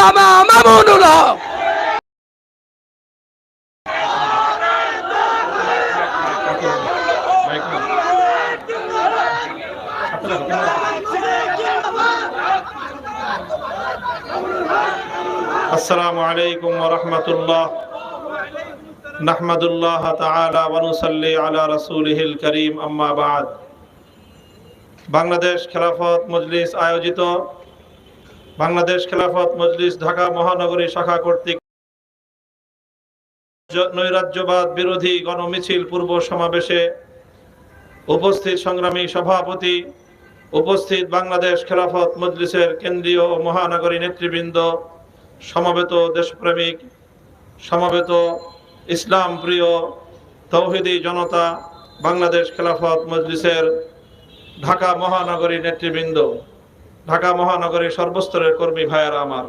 السلام عليكم ورحمة الله. نحمد الله تعالى ونصلي على رسوله الكريم. أما بعد بنغلاديش خلافات مجلس آيوجيتو. বাংলাদেশ খেলাফত মজলিস ঢাকা মহানগরী শাখা কর্তৃক নৈরাজ্যবাদ বিরোধী গণমিছিল পূর্ব সমাবেশে উপস্থিত সংগ্রামী সভাপতি, উপস্থিত বাংলাদেশ খেলাফত মজলিসের কেন্দ্রীয় ও মহানগরী নেতৃবৃন্দ, সমবেত দেশপ্রেমিক, সমবেত ইসলাম প্রিয় তৌহিদি জনতা, বাংলাদেশ খেলাফত মজলিসের ঢাকা মহানগরী নেতৃবৃন্দ। ঢাকা মহানগরীর সর্বস্তরের কর্মী ভাইয়েরা আমার।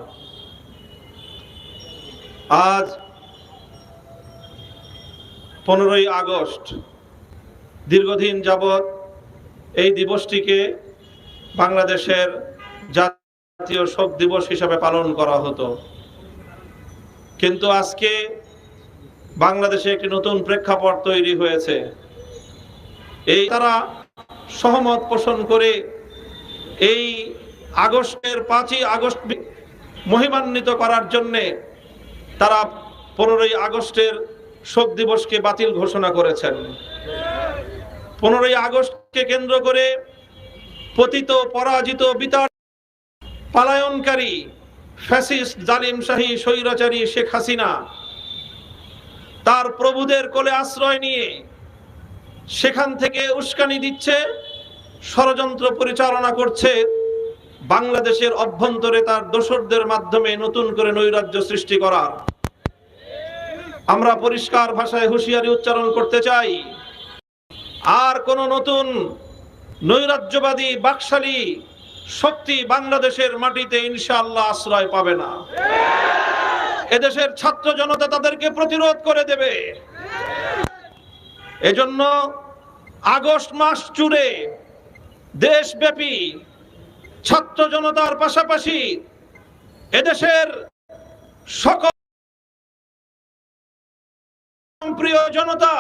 আজ পনেরোই আগস্ট, দীর্ঘদিন যাবৎ এই দিবসটিকে বাংলাদেশের জাতীয় শোক দিবস হিসাবে পালন করা হতো। কিন্তু আজকে বাংলাদেশে একটি নতুন প্রেক্ষাপট তৈরি হয়েছে। এই তারা সহমত পোষণ করে এই আগস্টের পাঁচই আগস্ট মহিমান্বিত করার জন্যে তারা পনেরোই আগস্টের শোক দিবসকে বাতিল ঘোষণা করেছেন। পনেরোই আগস্টকে কেন্দ্র করে পতিত, পরাজিত বিতার পালায়নকারী, ফ্যাসিস্ট, জালিম শাহী, স্বৈরাচারী শেখ হাসিনা তার প্রভুদের কোলে আশ্রয় নিয়ে সেখান থেকে উস্কানি দিচ্ছে। ষড়যন্ত্র পরিচালনা করছে বাংলাদেশের অভ্যন্তরে তার দোসরদের মাধ্যমে নতুন করে নৈরাজ্য সৃষ্টি করার। আমরা পরিষ্কার ভাষায় হুঁশিয়ারি উচ্চারণ করতে চাই, আর কোন নতুন নৈরাজ্যবাদী বাকশালী শক্তি বাংলাদেশের মাটিতে ইনশাআল্লাহ আশ্রয় পাবে না। এদেশের ছাত্র জনতা তাদেরকে প্রতিরোধ করে দেবে। এজন্য আগস্ট মাস জুড়ে দেশব্যাপী ছাত্র জনতার পাশাপাশি এদেশের সকল প্রিয় জনতা,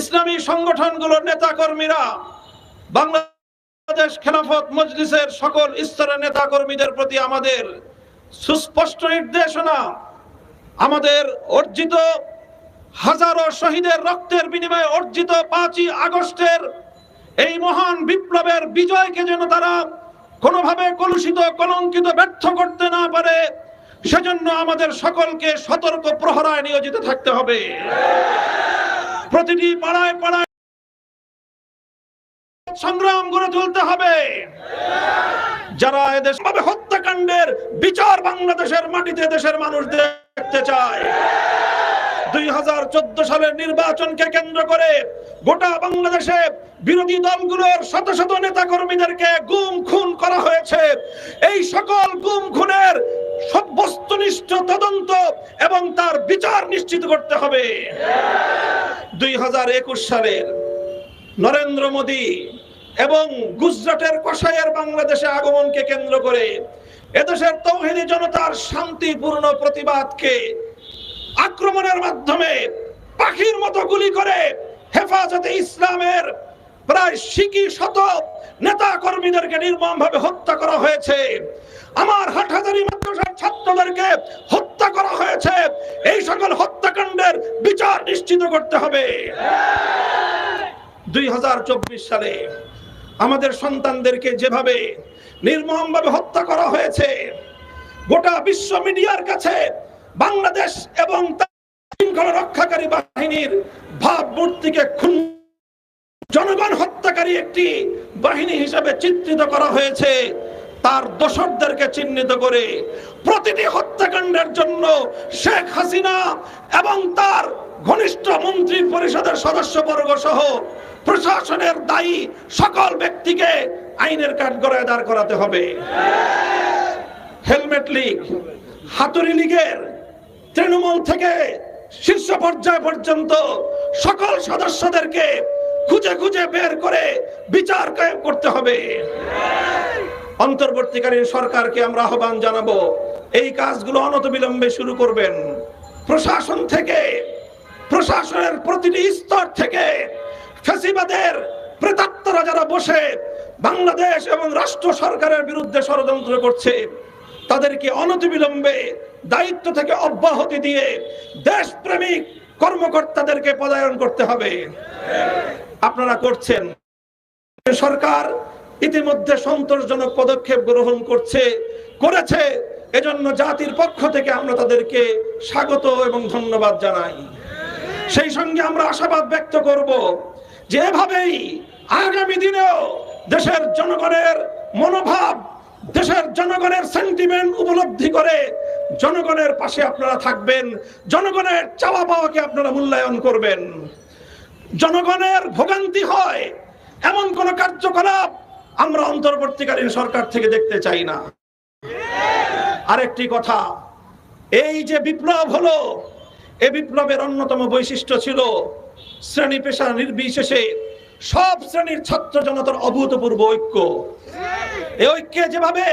ইসলামী সংগঠনগুলোর নেতা কর্মীরা বাংলাদেশ খেলাফত মজলিসের সকল স্তরের নেতা কর্মীদের প্রতি আমাদের সুস্পষ্ট নির্দেশনা, আমাদের অর্জিত হাজারো শহীদের রক্তের বিনিময়ে অর্জিত পাঁচই আগস্টের এই মহান বিপ্লবের বিজয়কে যেন তারা কোনোভাবে কলুষিত, কলঙ্কিত, ব্যর্থ করতে না পারে, সেজন্য আমাদের সকলকে সতর্ক প্রহরায় নিয়োজিত থাকতে হবে। প্রতিটি পাড়ায় পাড়ায় সংগ্রাম গড়ে তুলতে হবে। যারা এদেশ হত্যাকাণ্ডের বিচার বাংলাদেশের মাটিতে দেশের মানুষ দেখতে চায়। দুই হাজার চোদ্দ সালের নির্বাচনকে কেন্দ্র করে গোটা বাংলাদেশে বিরোধী দলগুলোর শত শত নেতা কর্মীদেরকে গুম খুন করা হয়েছে। এই সকল গুম খুনের বস্তুনিষ্ঠ তদন্ত এবং তার বিচার নিশ্চিত করতে হবে। দুই হাজার একুশ সালের নরেন্দ্র মোদী এবং গুজরাটের কষাইয়ের বাংলাদেশে আগমনকে কেন্দ্র করে এদেশের তৌহিদি জনতার শান্তিপূর্ণ প্রতিবাদকে আক্রমণের মাধ্যমে পাখির মতো গুলি করে হেফাজতে ইসলামের প্রায় শিকি শত নেতা কর্মীদেরকে নির্মম ভাবে হত্যা করা হয়েছে। আমার হাটহাজারি মাদ্রাসার ছাত্রদেরকে হত্যা করা হয়েছে। এই সকল হত্যাকাণ্ডের বিচার নিশ্চিত করতে হবে। দুই হাজার চব্বিশ সালে আমাদের সন্তানদেরকে যেভাবে নির্মমভাবে হত্যা করা হয়েছে, গোটা বিশ্ব মিডিয়ার কাছে বাংলাদেশ এবং শৃঙ্খলা রক্ষাকারী বাহিনীর ভাবমূর্তিকে খুন জনগণ হত্যাকারী একটি বাহিনী হিসেবে চিত্রিত করা হয়েছে। তার দোসরদেরকে চিহ্নিত করে প্রতিটি হত্যাকাণ্ডের জন্য শেখ হাসিনা এবং তার ঘনিষ্ঠ মন্ত্রী পরিষদের সদস্যবর্গ সহ প্রশাসনের দায়ী সকল ব্যক্তিকে আইনের কাঠগড়ায় দাঁড় করাতে হবে। হেলমেট লীগ, হাতুড়ি লীগের তৃণমূল থেকে শীর্ষ পর্যায় পর্যন্ত সকল সদস্যদেরকে খুঁজে খুঁজে বের করে বিচার কায়েম করতে হবে। অন্তর্বর্তীকালীন সরকারকে আমরা আহ্বান জানাব, এই কাজগুলো অনতবিলম্বে শুরু করবেন। প্রশাসন থেকে, প্রশাসনের প্রতিটি স্তর থেকে ফ্যাসিবাদের প্রেতাত্মরা যারা বসে বাংলাদেশ এবং রাষ্ট্র সরকারের বিরুদ্ধে ষড়যন্ত্র করছে তাদেরকে অনতিবিলম্বে দায়িত্ব থেকে অব্যাহতি দিয়ে দেশপ্রেমিক কর্মকর্তাদেরকে পদায়ন করতে হবে। আপনারা করছেন। সরকার ইতিমধ্যে সন্তোষজনক পদক্ষেপ গ্রহণ করছে, করেছে। এজন্য জাতির পক্ষ থেকে আমরা তাদেরকে স্বাগত এবং ধন্যবাদ জানাই। সেই সঙ্গে আমরা আশাবাদ ব্যক্ত করব যে এভাবেই আগামী দিনেও দেশের জনগণের মনোভাব দেশের জনগণের সেন্টিমেন্ট উপলব্ধি করে জনগণের পাশে আপনারা থাকবেন, জনগণের চাওয়া পাওয়াকে আপনারা মূল্যায়ন করবেন। জনগণের ভোগান্তি হয়, এমন কোন কার্যকলাপ আমরা অন্তর্বর্তীকালীন সরকার থেকে দেখতে চাই না। আরেকটি কথা, এই যে বিপ্লব হলো এই বিপ্লবের অন্যতম বৈশিষ্ট্য ছিল শ্রেণি পেশা নির্বিশেষে সব শ্রেণির ছাত্র জনতার অভূতপূর্ব ঐক্য। এই ঐক্যে যেভাবে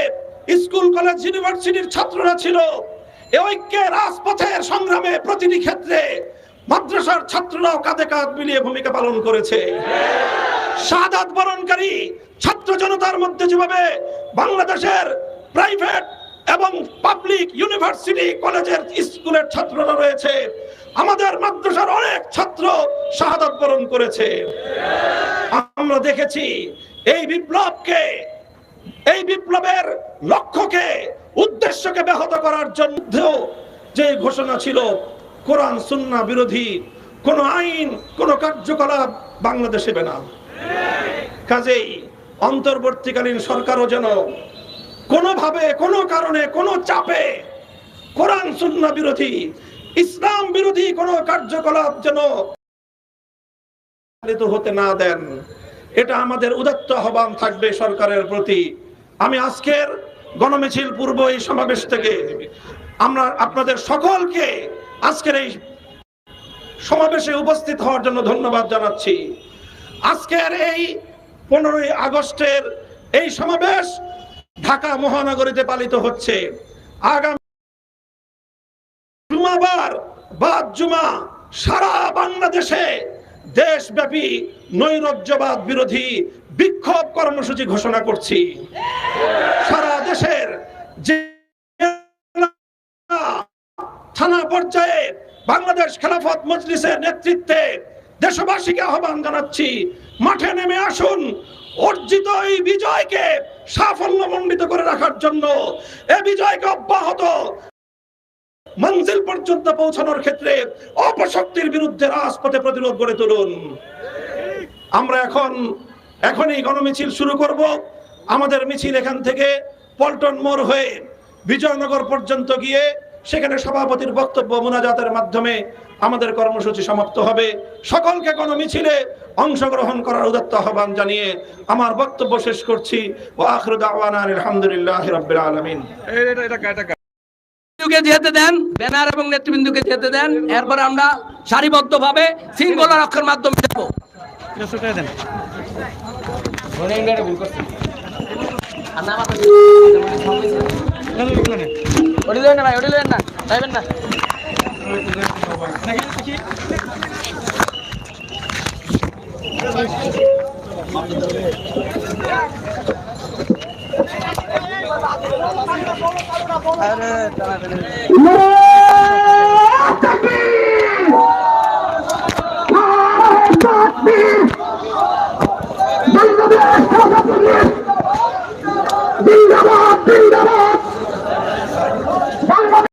স্কুল, কলেজ, ইউনিভার্সিটির ছাত্ররা ছিল এই ঐক্যে রাজপথের সংগ্রামে প্রতিটি ক্ষেত্রে মাদ্রাসার ছাত্ররাও কাঁধে কাঁধ মিলিয়ে ভূমিকা পালন করেছে। সাদাত বরণকারী ছাত্র জনতার মধ্যে যেভাবে বাংলাদেশের প্রাইভেট এবং পাবলিক ইউনিভার্সিটি কলেজের স্কুলের ছাত্ররা রয়েছে আমাদের মাদ্রাসার অনেক ছাত্র শাহাদাত বরণ করেছে। আমরা দেখেছি এই বিপ্লবকে, এই বিপ্লবের লক্ষ্যকে, উদ্দেশ্যকে ব্যাহত করার জন্য যে ঘোষণা ছিল, কোরআন সুন্না বিরোধী, কোন আইন, কোন কার্যকলাপ বাংলাদেশে না। কাজেই অন্তর্বর্তীকালীন সরকারও যেন কোনোভাবে, কোনো কারণে, কোনো চাপে কোরআন সুন্না বিরোধী ইসলাম বিরোধী কোনো কার্যকলাপ যেন হতে না দেন, এটা আমাদের উদাত্ত আহ্বান থাকবে সরকারের প্রতি। আমি আজকের গণমিছিল পূর্ব এই সমাবেশ থেকে আমরা আপনাদের সকলকে আজকের এই সমাবেশে উপস্থিত হওয়ার জন্য ধন্যবাদ জানাচ্ছি। আজকের এই পনেরোই আগস্টের এই সমাবেশ ঢাকা মহানগরীতে পালিত হচ্ছে। আগামী জুমাবার বাদ জুমা সারা বাংলাদেশে দেশব্যাপী নৈরাজ্যবাদ বিরোধী বিক্ষোভ কর্মসূচি ঘোষণা করছি। সারা দেশের যে থানা পর্যায়ে বাংলাদেশ খেলাফত মজলিসের নেতৃত্বে দেশবাসীকে আহ্বান জানাচ্ছি, মাঠে নেমে আসুন, অর্জিত এই বিজয়কে সাফল্যমণ্ডিত করে রাখার জন্য। এ বিজয়কে অব্যাহত মঞ্জিল পর্যন্ত পৌঁছানোর ক্ষেত্রে অপশক্তির বিরুদ্ধে রাজপথে প্রতিরোধ গড়ে তুলুন। আমরা এখন, এখনই গণমিছিল শুরু করব। আমাদের মিছিল এখান থেকে পল্টন মোড় হয়ে বিজয়নগর পর্যন্ত গিয়ে সেখানে সভাপতির বক্তব্য মোনাজাতের মাধ্যমে আমাদের কর্মসূচি সমাপ্ত হবে। সকলকে গণমিছিলে অংশগ্রহণ করার উদাত্ত আহ্বান জানিয়ে আমার বক্তব্য শেষ করছি। ও আখরুদ আওয়ান আলহামদুলিল্লাহ রবিল আলমিন। নেতৃবৃন্দুকে যেতে দেন, ব্যানার এবং নেতৃবৃন্দুকে যেতে দেন, এরপর আমরা সারিবদ্ধ ভাবে শৃঙ্খলা রক্ষার মাধ্যমে যাব যাইবেন না বাংলাদেশ